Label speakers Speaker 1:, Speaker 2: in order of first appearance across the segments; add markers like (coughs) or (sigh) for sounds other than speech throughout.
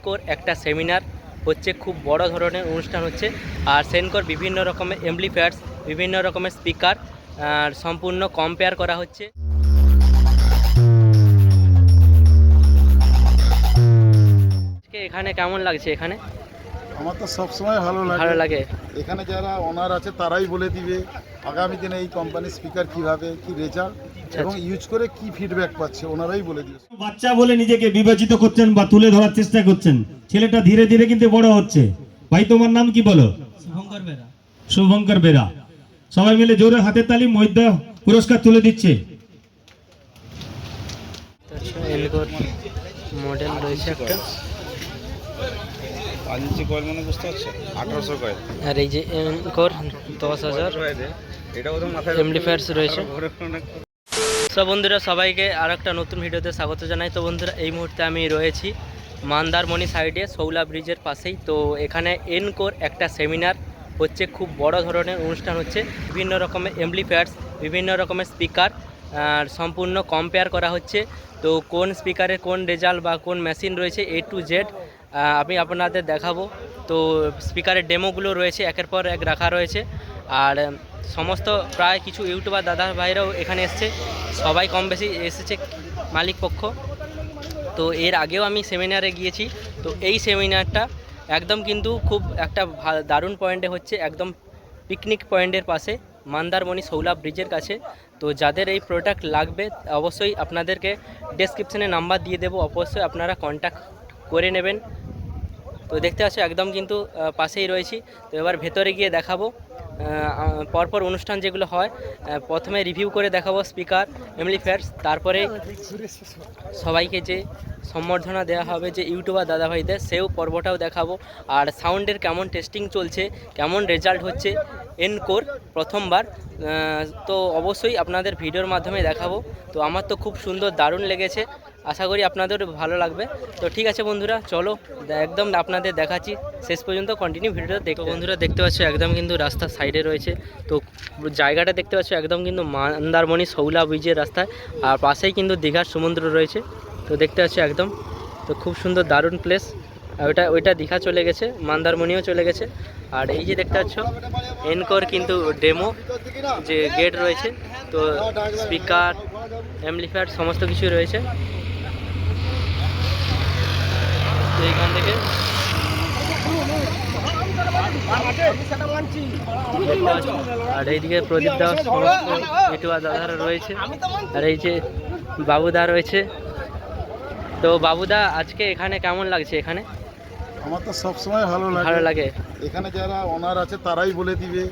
Speaker 1: সেনকোর একটা সেমিনার হচ্ছে, খুব বড় ধরনের অনুষ্ঠান হচ্ছে। আর সেনকোর বিভিন্ন রকমের এমপ্লিফায়ার্স বিভিন্ন রকমের স্পিকার সম্পূর্ণ কম্পেয়ার করা হচ্ছে। এখানে কেমন লাগছে এখানে?
Speaker 2: আমার তো সবসময় ভালো লাগে।
Speaker 1: ভালো লাগে।
Speaker 2: এখানে যারা ওনার আছে তারাই বলে দিবে আগামী দিনে এই কোম্পানির স্পিকার কীভাবে কি রেজাল্ট এবং ইউজ করে কি ফিডব্যাক পাচ্ছে ওনারাই বলে দিবে।
Speaker 3: বাচ্চা বলে নিজেকে বিবেচিত করছেন বা তুলে ধরার চেষ্টা করছেন ছেলেটা ধীরে ধীরে কিন্তু বড় হচ্ছে। ভাই তোমার নাম কি বলো?
Speaker 1: শুভঙ্কর বেরা।
Speaker 3: শুভঙ্কর বেরা। সবাই মিলে জোরে হাতের তালি মধ্য পুরস্কার তুলে দিচ্ছে।
Speaker 1: মডেল রয়েছে একটা।
Speaker 4: কয়েল মানে বুঝতে পারছ? আঠারোশো কয়েল।
Speaker 1: আর এই যে এনকোর দশ হাজার।
Speaker 4: এটা ওদের মাথায়
Speaker 1: এমপ্লিফায়ার্স রয়েছে। সব বন্ধুরা সবাইকে আর একটা নতুন ভিডিওতে স্বাগত জানাই। তো বন্ধুরা এই মুহূর্তে আমি রয়েছি মান্দারমণি সাইডে সৌলা ব্রিজের পাশেই। তো এখানে এনকোর একটা সেমিনার হচ্ছে খুব বড় ধরনের অনুষ্ঠান হচ্ছে। বিভিন্ন রকমের এমপ্লিফায়ার্স বিভিন্ন রকমের স্পিকার আর সম্পূর্ণ কম্পেয়ার করা হচ্ছে। তো কোন স্পিকারের কোন রেজাল্ট বা কোন মেশিন রয়েছে এ টু জেড আমি আপনাদের দেখাবো। তো স্পিকারের ডেমোগুলো রয়েছে, একের পর এক রাখা রয়েছে। আর সমস্ত প্রায় কিছু ইউটিউবার দাদা ভাইরাও এখানে এসছে। সবাই কম বেশি এসেছে মালিক পক্ষ। তো এর আগেও আমি সেমিনারে গিয়েছি। তো এই সেমিনারটা একদম কিন্তু খুব একটা দারুণ পয়েন্টে হচ্ছে। একদম পিকনিক পয়েন্টের পাশে, মান্দারমণি শৌলা ব্রিজের কাছে। তো যাদের এই প্রোডাক্ট লাগবে, অবশ্যই আপনাদেরকে ডেসক্রিপশনে নাম্বার দিয়ে দেবো। অবশ্যই আপনারা কন্ট্যাক্ট করে নেবেন। তো দেখতে পাচ্ছ একদম কিন্তু পাশেই রয়েছি। তো এবার ভেতরে গিয়ে দেখাবো পরপর অনুষ্ঠান যেগুলো হয় প্রথমে রিভিউ করে দেখাবো স্পিকার এমলি এমলিফেয়ার্স তারপরে সবাইকে যে সম্বর্ধনা দেওয়া হবে যে ইউটিউবার দাদাভাইদের সেও পর্বটাও দেখাবো। আর সাউন্ডের কেমন টেস্টিং চলছে কেমন রেজাল্ট হচ্ছে এনকোর প্রথমবার তো অবশ্যই আপনাদের ভিডিওর মাধ্যমে দেখাবো। তো আমার তো খুব সুন্দর দারুণ লেগেছে। আশা করি আপনাদের ভালো লাগবে। তো ঠিক আছে বন্ধুরা চলো একদম আপনাদের দেখাচ্ছি। শেষ পর্যন্ত কন্টিনিউ ভিডিওটা দেখো বন্ধুরা দেখতে পাচ্ছ একদম কিন্তু রাস্তার সাইডে রয়েছে। তো জায়গাটা দেখতে পাচ্ছ একদম কিন্তু মন্দারমণি শৌলা ব্রিজের রাস্তায়। আর পাশেই কিন্তু দীঘার সমুদ্র রয়েছে। তো দেখতে পাচ্ছ একদম। তো খুব সুন্দর দারুণ প্লেস আর ওইটা ওইটা দীঘা চলে গেছে, মন্দারমণিও চলে গেছে। আর এই যে দেখতে পাচ্ছ এনকোর কিন্তু ডেমো যে গেট রয়েছে। তো স্পিকার অ্যাম্পলিফায়ার সমস্ত কিছু রয়েছে। তো এইখান থেকে আর এইদিকে প্রদীপ দা সমস্ত রয়েছে। আর এই যে বাবুদা রয়েছে। তো বাবুদা আজকে এখানে কেমন লাগছে এখানে?
Speaker 2: আমার তো সবসময় ভালো লাগে।
Speaker 1: ভালো লাগে।
Speaker 2: এখানে যারা ওনার আছে তারাই বলে দিবে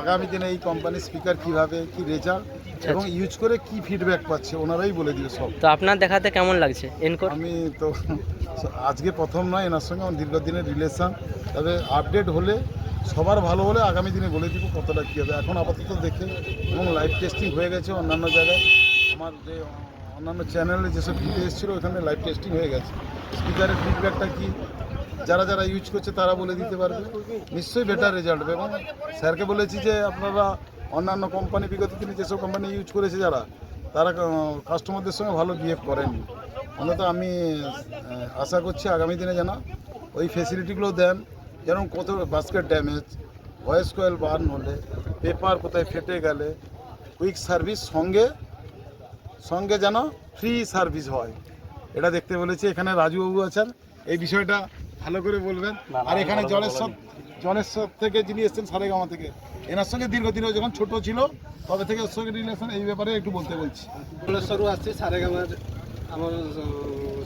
Speaker 2: আগামী দিনে এই কোম্পানির স্পিকার কীভাবে কি রেজাল্ট এবং ইউজ করে কি ফিডব্যাক পাচ্ছে ওনারাই বলে দিবে সব।
Speaker 1: তো আপনার দেখাতে কেমন লাগছে? এনকোর
Speaker 2: আমি তো আজকে প্রথম নয় এনার সঙ্গে আমার দীর্ঘদিনের রিলেশন তবে আপডেট হলে সবার ভালো হলে আগামী দিনে বলে দিব কতটা কী হবে। এখন আপাতত দেখে এবং লাইভ টেস্টিং হয়ে গেছে অন্যান্য জায়গায়। আমার যে অন্যান্য চ্যানেলে যেসব ভিডিও এসেছিল, ওখানে লাইভ টেস্টিং হয়ে গেছে। স্পিকারের ফিডব্যাকটা কি? যারা যারা ইউজ করছে, তারা বলে দিতে পারবে। নিশ্চয়ই বেটার রেজাল্ট হবে। এবং স্যারকে বলেছি যে, আপনারা অন্যান্য কোম্পানি বিগত দিনে যেসব কোম্পানি ইউজ করেছে যারা, তারা কাস্টমারদের সঙ্গে ভালো বিহেভ করেনি। অন্তত আমি আশা করছি আগামী দিনে যেন ওই ফেসিলিটিগুলো দেন। যেমন কত basket damage voice coil burn হলে পেপার কোথায় ফেটে গেলে কুইক সার্ভিস সঙ্গে সঙ্গে যেন ফ্রি সার্ভিস হয় এটা দেখতে বলেছি এখানে রাজুবাবু আছেন এই বিষয়টা ভালো করে বলবেন আর এখানে জলেশ্বর জলেশ্বর থেকে যিনি এসেছেন সারেগামা থেকে এনার সঙ্গে দীর্ঘদিনও যখন ছোট ছিল তবে থেকে ওর সঙ্গে রিলেশন এই ব্যাপারে একটু বলতে বলছি
Speaker 5: ଭୁବନେଶ୍ୱରରୁ ଆସିଛି ସାରେଗାମାର ଆମର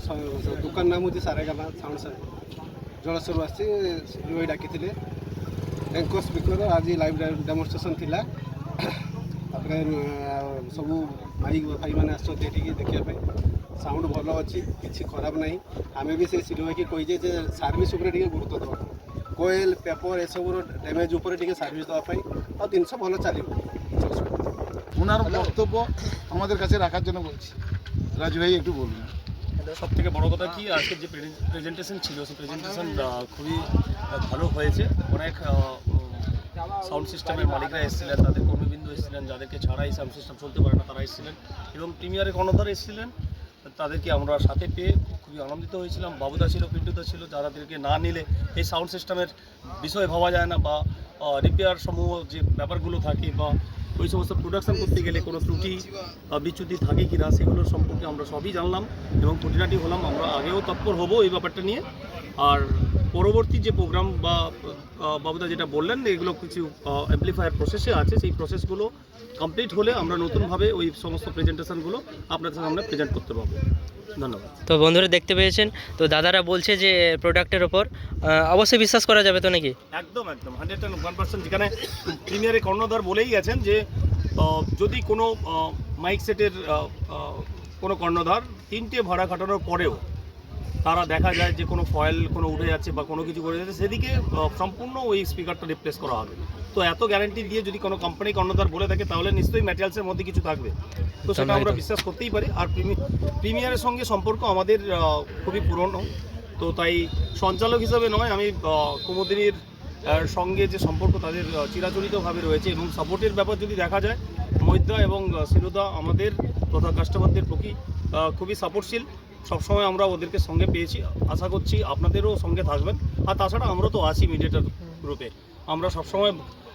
Speaker 5: ସ- ସ- ଦୋକାନ ନାମ ହେଉଛି ସାରେଗାମା ସାଉଣ୍ଡ ସାର୍ ଜଳେଶ୍ୱରରୁ ଆସିଛି ଭାଇ ଡାକିଥିଲେ ତାଙ୍କ ସ୍ପିକର ଆଜି ଲାଇଭ୍ ଡେମନଷ୍ଟ୍ରେସନ୍ ଥିଲା (coughs) ତାପରେ ଆଁ, ସବୁ ଭାଇ ଭାଇମାନେ ଆସିଛନ୍ତି ଏଠିକି ଦେଖିବା ପାଇଁ ସାଉଣ୍ଡ ଭଲ ଅଛି କିଛି ଖରାପ ନାହିଁ ଆମେ ବି ସେ ସିରିୟ ଭାଇକି କହିଛେ ଯେ ସର୍ଭିସ୍ ଉପରେ ଟିକେ ଗୁରୁତ୍ୱ ଦେବା କୋଏଲ୍ ପେପର ଏସବୁର ଡ୍ୟାମେଜ୍ ଉପରେ ଟିକେ ସର୍ଭିସ୍ ଦେବା ପାଇଁ ଆଉ ଜିନିଷ ଭଲ ଚାଲିବ କିଛି ଅସୁବିଧା ନାହିଁ।
Speaker 2: ওনার বক্তব্য আমাদের কাছে রাখার জন্য বলছি রাজু ভাই একটু বলুন
Speaker 6: সব থেকে বড় কথা কি আজকে যে প্রেজেন্টেশন ছিল সেই প্রেজেন্টেশন খুবই আহ, ভালো হয়েছে অনেক সাউন্ড সিস্টেমের মালিকরা এসেছিলেন তাদের কর্মীবৃন্দ এসেছিলেন, যাদেরকে ছাড়া এই সাউন্ড সিস্টেম চলতে পারে না, তারা এসেছিলেন। এবং প্রিমিয়ারের কর্ণধার এসেছিলেন, তাদেরকে আমরা সাথে পেয়ে খুবই আনন্দিত হয়েছিলাম। বাবুদা ছিল, পিন্টুদা ছিল, যাদেরকে না নিলে এই সাউন্ড সিস্টেমের বিষয়ে ভাবা যায় না বা রিপেয়ার সমূহ যে ব্যাপারগুলো থাকে বা ওই সমস্ত প্রোডাকশন করতে গেলে কোনো ত্রুটি বা বিচ্যুতি থাকে কি না সেগুলো সম্পর্কে আমরা সবই জানলাম এবং খুঁটিনাটি হলাম। আমরা আগেও তৎপর হব এই ব্যাপারটা নিয়ে। আর পরবর্তী যে প্রোগ্রাম বা বাবুদা যেটা বললেন এগুলো কিছু অ্যাম্পলিফায়ার প্রসেসে আছে। সেই প্রসেসগুলো কমপ্লিট হলে আমরা নতুনভাবে ওই সমস্ত প্রেজেন্টেশনগুলো আপনাদের সামনে প্রেজেন্ট করতে পারব। ধন্যবাদ।
Speaker 1: তো বন্ধুরা দেখতে পেয়েছেন? তো দাদারা বলছে যে প্রোডাক্টের ওপর অবশ্যই বিশ্বাস করা যাবে তো নাকি?
Speaker 6: একদম একদম হান্ড্রেড অ্যান্ড ওয়ান পার্সেন্ট যেখানে প্রিমিয়ারে কর্ণধার বলেই গেছেন যে যদি কোনো মাইক সেটের কোনো কর্ণধার তিনটে ভাড়া খাটানোর পরেও তারা দেখা যায় যে কোনো ফয়েল কোনো উঠে যাচ্ছে বা কোনো কিছু করে যাচ্ছে সেদিকে সম্পূর্ণ ওই স্পিকারটা রিপ্লেস করা হবে। তো এত গ্যারান্টি দিয়ে যদি কোনো কোম্পানি কর্ণধার বলে থাকে তাহলে নিশ্চয়ই ম্যাটেরিয়ালসের মধ্যে কিছু থাকবে। তো সেটা আমরা বিশ্বাস করতেই পারি। আর প্রিমিয়ারের সঙ্গে সম্পর্ক আমাদের খুবই পুরনো। তো তাই সঞ্চালক হিসাবে নয় আমি কুমুদিনীর সঙ্গে যে সম্পর্ক তাদের চিরাচরিতভাবে রয়েছে এবং সাপোর্টের ব্যাপার যদি দেখা যায় মৈদা এবং সিরুদা আমাদের তথা কাস্টমারদের প্রতি খুবই সাপোর্টশীল সবসময় আমরা ওদেরকে সঙ্গে পেয়েছি। আশা করছি আপনাদেরও সঙ্গে থাকবেন। আর তাছাড়া আমরা তো আছি মিডিয়েটার গ্রুপে আমরা সবসময়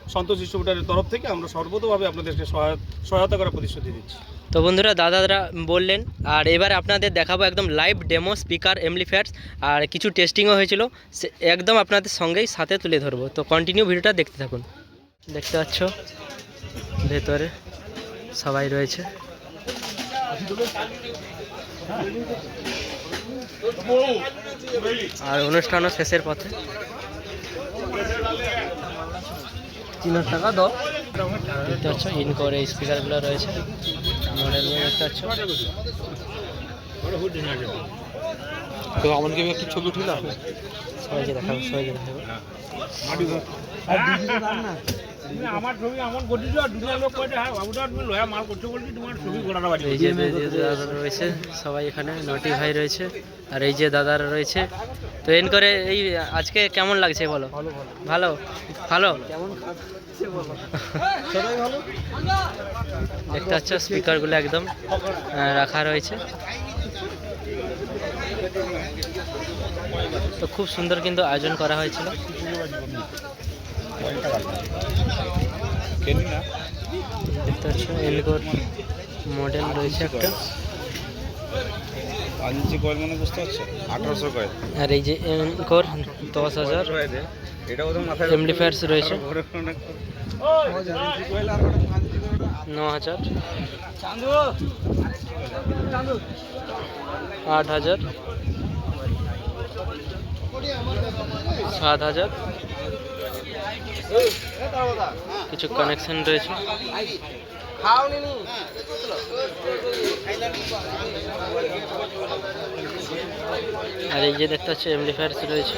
Speaker 6: সন্তোষ ডিস্ট্রিবিউটারের তরফ থেকে আমরা সর্বতভাবে আপনাদেরকে সহায়- সহায়তা করার প্রতিশ্রুতি দিচ্ছি।
Speaker 1: তো বন্ধুরা, দাদারা বললেন, আর এবার আপনাদের দেখাবো একদম লাইভ ডেমো স্পিকার এমলিফ্যাটস আর কিছু টেস্টিংও হয়েছিল। একদম আপনাদের সঙ্গেই সাথে তুলে ধরবো। তো কন্টিনিউ ভিডিওটা দেখতে থাকুন। দেখতে পাচ্ছ? ভেতরে সবাই রয়েছে। আর অনুষ্ঠানও শেষের পথে। তিন হাজার টাকা দাও। দেখতে পাচ্ছ ইন করে স্পিকারগুলো রয়েছে। মডেলগুলো দেখতে পাচ্ছ।
Speaker 4: তো একটু ছবি উঠিলাম
Speaker 1: সবাইকে দেখাবো সবাইকে দেখাবো।
Speaker 7: আমার ছবি আমার করতেছো দুনিয়া লোক কয়েছে হ্যাঁ বাবুটা তুমি লয়া মাল করছ বলছি তোমার ছবি গোড়াটা বাড়ি
Speaker 1: এই যে দাদা রয়েছে সবাই এখানে নটি ভাই রয়েছে আর এই যে দাদারা রয়েছে। তো এন করে এই আজকে কেমন লাগছে বলো? ভালো ভালো। দেখতে পাচ্ছ স্পিকারগুলো একদম রাখা রয়েছে। তো খুব সুন্দর কিন্তু আয়োজন করা হয়েছিল। দেখতে পাচ্ছ এনকোর মডেল রয়েছে একটা।
Speaker 4: কয়েল মানে বুঝতে পারছ? আঠারোশো কয়েল।
Speaker 1: আর এই যে এনকোর দশ হাজার।
Speaker 4: এটা ওদের মাথায়
Speaker 1: এমডিফায়ার্স রয়েছে। ন হাজার। আট হাজার। সাত হাজার। কিছু কানেকশন রয়েছে। আর এই যে দেখতে পাচ্ছি এমডিফায়ার্স রয়েছে।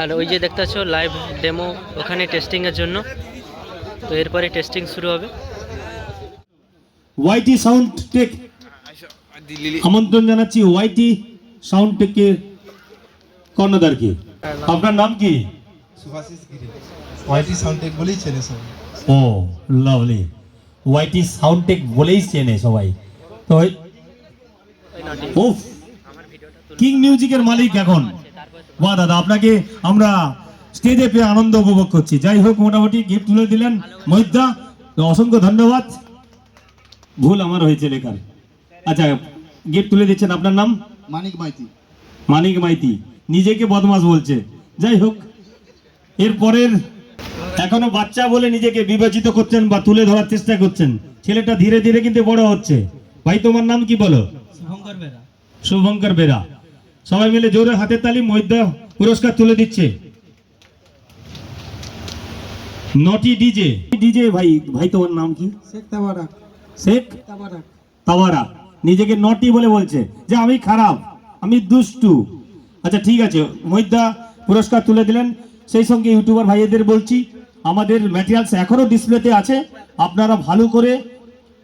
Speaker 1: আর ওই যে দেখতে পাচ্ছ লাইভ ডেমো ওখানে টেস্টিংয়ের জন্য। তো এরপরে টেস্টিং শুরু হবে।
Speaker 3: ওয়াইটি সাউন্ড টেক আমন্ত্রণ জানাচ্ছি ওয়াইটি সাউন্ড টেকের কর্ণধারকে। আপনার নাম কি?
Speaker 8: সুভাষিস গিরি। ওয়াইটি সাউন্ডটেক বলেই চেনে সবাই।
Speaker 3: ও লাভলি ওয়াইটি সাউন্ড টেক বলেই চেনে সবাই। তো ও কিং মিউজিকের মালিক এখন। বাহ দাদা আপনাকে আমরা স্টেজে পেয়ে আনন্দ উপভোগ করছি। যাই হোক মোটামুটি গিফট তুলে দিলেন মহিদ্দা তো অসংখ্য ধন্যবাদ। ভুল আমার হয়েছে লেখার। আচ্ছা গিফট তুলে দিচ্ছেন আপনার নাম?
Speaker 8: মানিক মাইতি।
Speaker 3: মানিক মাইতি। নিজেকে বদমাস বলছে। যাই হোক এরপরের এখনও বাচ্চা বলে নিজেকে বিবেচিত করছেন বা তুলে ধরার চেষ্টা করছেন। ছেলেটা ধীরে ধীরে কিন্তু বড় হচ্ছে। ভাই তোমার নাম কি বলো?
Speaker 1: শুভঙ্কর বেরা।
Speaker 3: শুভঙ্কর বেরা। সবাই মিলে জোরে হাতের তালি মৈদ্য পুরস্কার তুলে দিচ্ছে। নটি ডিজে। ডিজে ভাই ভাই তোমার নাম কি?
Speaker 8: শেখ তাবারাক
Speaker 3: শেখ
Speaker 8: তাবারাক
Speaker 3: তাওয়ারা নিজেকে নটি বলে বলছে যে আমি খারাপ আমি দুষ্টু। আচ্ছা ঠিক আছে মৈদা পুরস্কার তুলে দিলেন। সেই সঙ্গে ইউটিউবার ভাইয়েদের বলছি আমাদের ম্যাটেরিয়ালস এখনও ডিসপ্লেতে আছে। আপনারা ভালো করে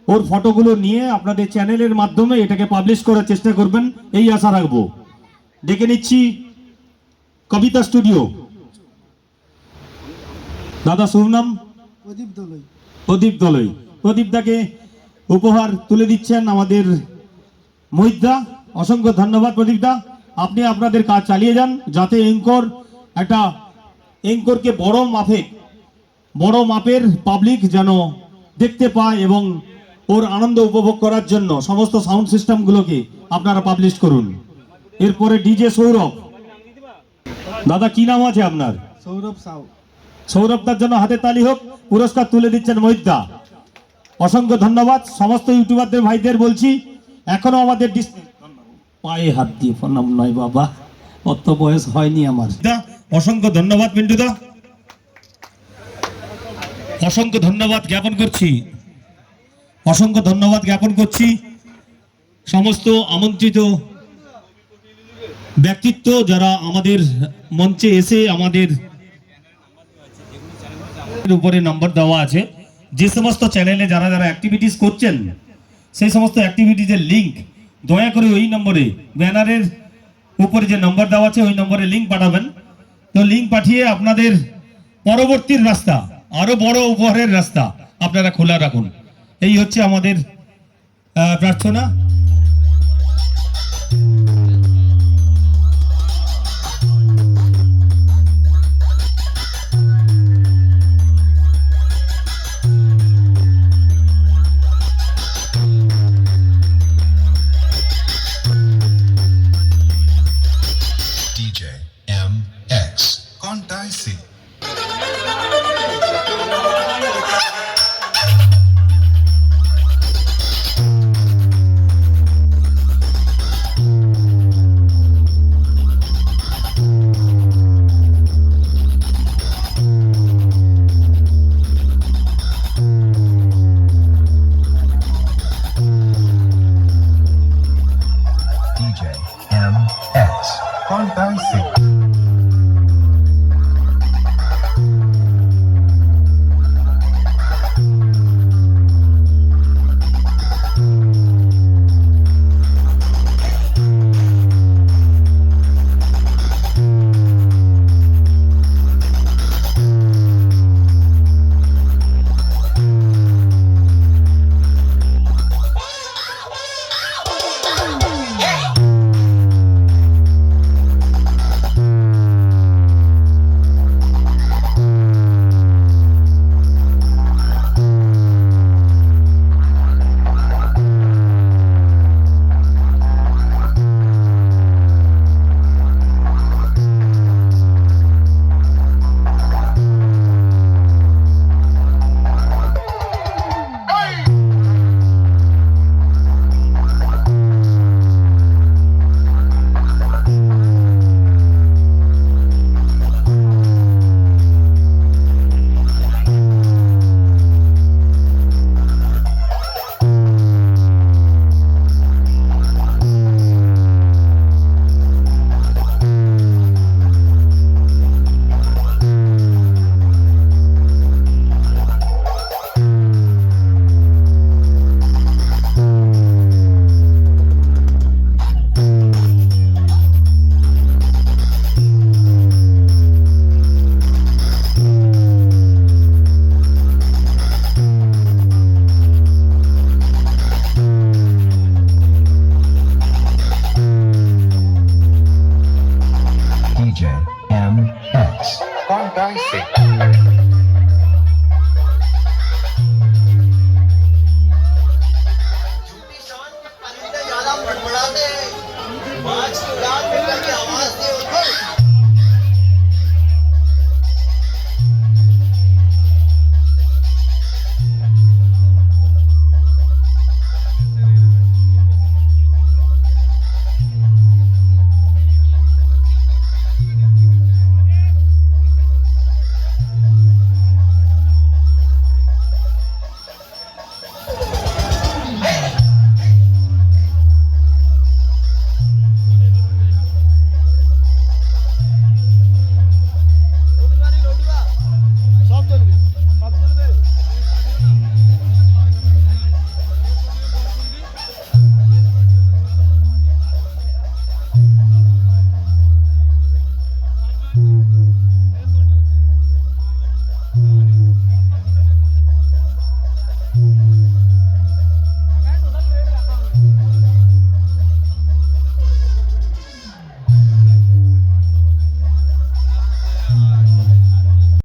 Speaker 3: ওর ফটোগুলো নিয়ে আপনাদের চ্যানেলের মাধ্যমে এটাকে পাবলিশ করার চেষ্টা করবেন। এই আশা রাখব। ডেকে নিচ্ছি কবিতা স্টুডিও। দাদা শুভ নাম?
Speaker 5: প্রদীপ দলই।
Speaker 3: প্রদীপ দলই। প্রদীপ দাকে উপহার তুলে দিচ্ছেন আমাদের মহিদা অসংখ্য ধন্যবাদ প্রদীপ দা। আপনি আপনাদের কাজ চালিয়ে যান যাতে এঙ্কর একটা এঙ্করকে বড় মাপে বড় মাপের পাবলিক যেন দেখতে পায় এবং ওর আনন্দ উপভোগ করার জন্য সমস্ত সাউন্ড সিস্টেমগুলোকে আপনারা পাবলিশ করুন। এরপরে ডিজে সৌরভ। দাদা কি নাম আছে আপনার?
Speaker 5: সৌরভ সাউ।
Speaker 3: সৌরভদার জন্য হাতে তালি হোক পুরস্কার তুলে দিচ্ছেন মহিদা অসংখ্য ধন্যবাদ সমস্ত ইউটিউবারদের ভাইদের বলছি এখনও আমাদের পায়ে হাত দিয়ে প্রণাম নয় বাবা অত বয়স হয়নি আমার। অসংখ্য ধন্যবাদ মিন্টুদা অসংখ্য ধন্যবাদ জ্ঞাপন করছি। অসংখ্য ধন্যবাদ জ্ঞাপন করছি। সমস্ত আমন্ত্রিত ব্যক্তিত্ব যারা আমাদের মঞ্চে এসে আমাদের উপরে নম্বর দেওয়া আছে, যে সমস্ত চ্যানেলে যারা যারা অ্যাক্টিভিটিস করছেন, সেই সমস্ত অ্যাক্টিভিটিজের লিঙ্ক দয়া করে ওই নম্বরে ব্যানারের উপরে যে নম্বর দেওয়া আছে, ওই নম্বরে লিঙ্ক পাঠাবেন। তো লিঙ্ক পাঠিয়ে আপনাদের পরবর্তীর রাস্তা, আরও বড় উপহারের রাস্তা আপনারা খোলা রাখুন। এই হচ্ছে আমাদের প্রার্থনা।